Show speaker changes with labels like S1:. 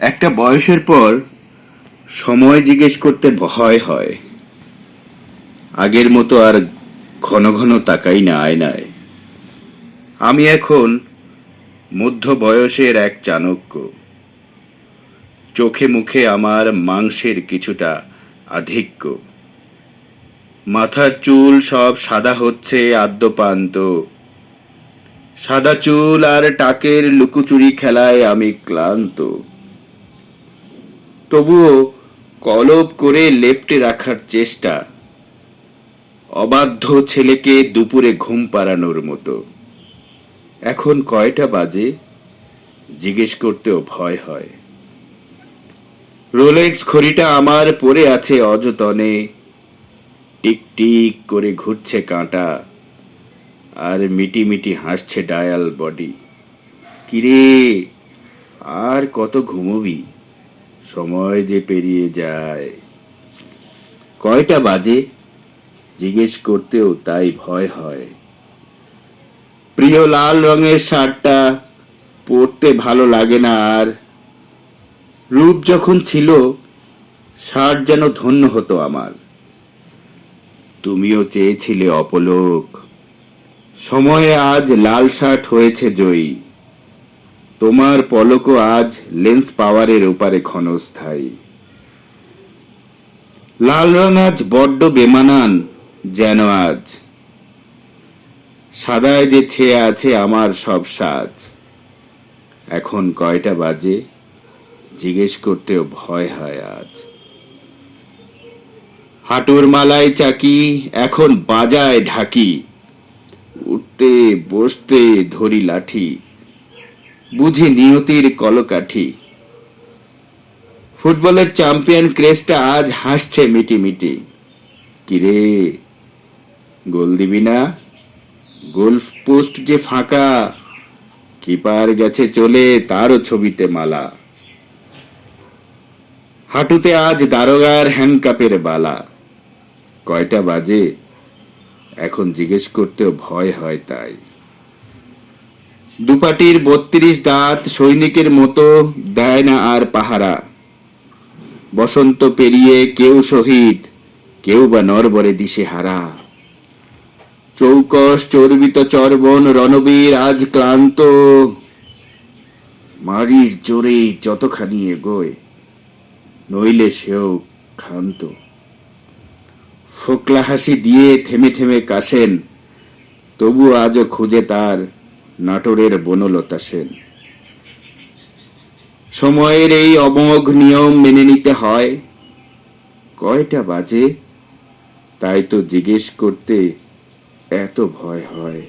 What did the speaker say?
S1: একটা বয়সের পর সময় জিজ্ঞেস করতে ভয় হয়। আগের মতো আর ঘন ঘন তাকাই না আয়নায়। আমি এখন মধ্য বয়সের এক চাণক্য। চোখে মুখে আমার মাংসের কিছুটা আধিক্য। মাথার চুল সব সাদা হচ্ছে আদ্যপান্ত। সাদা চুল আর টাকের লুকোচুরি খেলায় আমি ক্লান্ত। তবুও কলপ করে লেপ্টে রাখার চেষ্টা। অবাধ্য ছেলেকে দুপুরে ঘুম পাড়ানোর মতো। এখন কয়টা বাজে? জিজ্ঞেস করতেও ভয় হয়। রোলেক্স খড়িটা আমার পড়ে আছে অযতনে। টিক টিক করে ঘুরছে কাঁটা আর মিটি মিটি হাসছে ডায়াল বডি। কিরে, আর কত ঘুমবি? সময় যে পেরিয়ে যায়। কয়টা বাজে? জিজ্ঞেস করতেও তাই ভয় হয়। প্রিয়, লাল রঙের শার্টটা পরতে ভালো লাগে না আর। রূপ যখন ছিল, শার্ট যেন ধন্য হতো আমার। তুমিও চেয়েছিলে অপলোক। সময়ে আজ লাল শার্ট হয়েছে জয়ী। তোমার পলকও আজ লেন্স পাওয়ারের ওপারে ক্ষণস্থায়ী। লাল রং আজ বড্ড বেমানান যেন আজ। সাদায় যে ছেয়ে আছে আমার সব সাজ। এখন কয়টা বাজে? জিজ্ঞেস করতেও ভয় হয় আজ। হাঁটুর মালায় চাকি, এখন বাজায় ঢাকি। উঠতে, বসতে ধরি লাঠি। বুঝি নিয়তির কলকাঠি। ফুটবলের চ্যাম্পিয়ন ক্রেসটা আজ হাসছে মিটি মিটি। কিরে, গোল দিবি না? গোলফ পোস্ট যে ফাঁকা, কিপার গেছে চলে তারও ছবিতে মালা। হাঁটুতে আজ দারোগার হ্যান্ডকাপের বালা। কয়টা বাজে? এখন জিজ্ঞেস করতেও ভয় হয় তাই। দুপাটির বত্রিশ দাঁত সৈনিকের মতো দেয় না আর পাহারা। বসন্ত পেরিয়ে কেউ শহীদ, কেউ বা নরবরে দিশে হারা চৌকস, চর্বিত চর্বণ, রণবীর আজ ক্লান্ত। মারির জোরে যতখানি এগোয়, নইলে সেও ক্ষান্ত। ফোকলা হাসি দিয়ে থেমে থেমে কাশেন তবু আজও খুঁজে তার নাটোরের বনলতা সেন। সময়ের এই অমোঘ নিয়ম মেনে নিতে হয়। কয়টা বাজে? তাই তো জিজ্ঞেস করতে এত ভয় হয়।